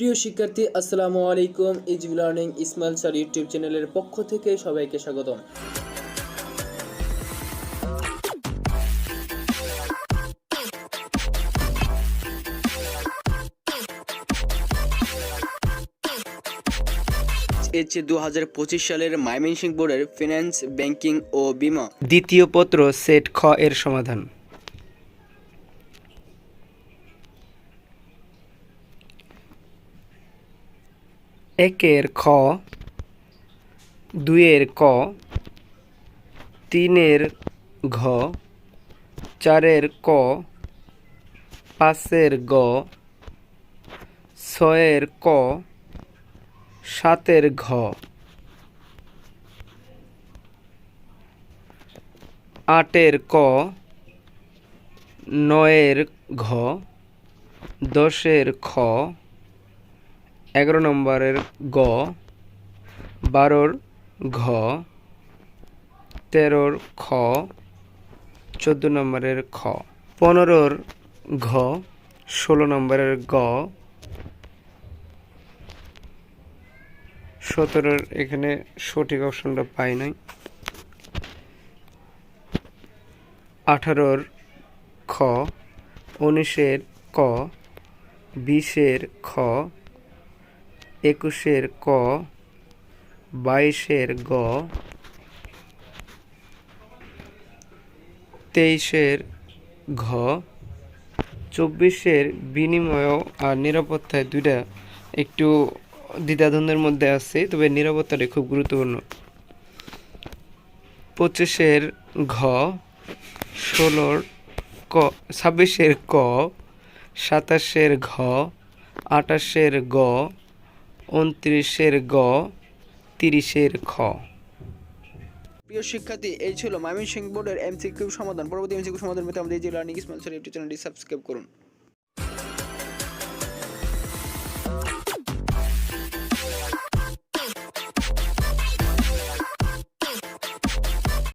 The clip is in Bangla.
প্রিয় শিক্ষার্থী আসসালামু আলাইকুম। Easy learning Ismail sir YouTube চ্যানেলের পক্ষ থেকে সবাইকে স্বাগতম। এছে দু হাজার পঁচিশ সালের ময়মনসিংহ বোর্ডের ফিনান্স ব্যাংকিং ও বিমা। দ্বিতীয় পত্র সেট খ এর সমাধান। একের খ, দুইয়ের ক, তিনের ঘ, চারের ক, পাঁচের গ, ছয়ের ক, সাতের ঘ। আটের ক, নয়ের ঘ, দশের খ এগারো নম্বরের গ, বারোর ঘ, তেরোর খ, চোদ্দ নম্বরের খ, পনেরোর ঘ, ষোলো নম্বরের গ, সতেরোর এখানে সঠিক অপশনটা পাই নাই। আঠারোর খ, উনিশের ক, বিশের খ একুশের ক, বাইশের গ, তেইশের ঘ, চব্বিশের বিনিময় আর নিরাপত্তায় দুইটা একটু দ্বিধাদ্বন্দ্বের মধ্যে আছে, তবে নিরাপত্তাটা খুব গুরুত্বপূর্ণ। পঁচিশের ঘ, ষোলোর ক, ছাব্বিশের ক, সাতাশের ঘ আটাশের গ উনত্রিশের গ, তিরিশের খ। প্রিয় শিক্ষার্থী, এই ছিল ময়মনসিংহ বোর্ডের এমসিকিউ সমাধান। পরবর্তী এমসিকিউ সমাধান পেতে আমাদের যে লার্নিং ইউটিউব চ্যানেলটি সাবস্ক্রাইব করুন।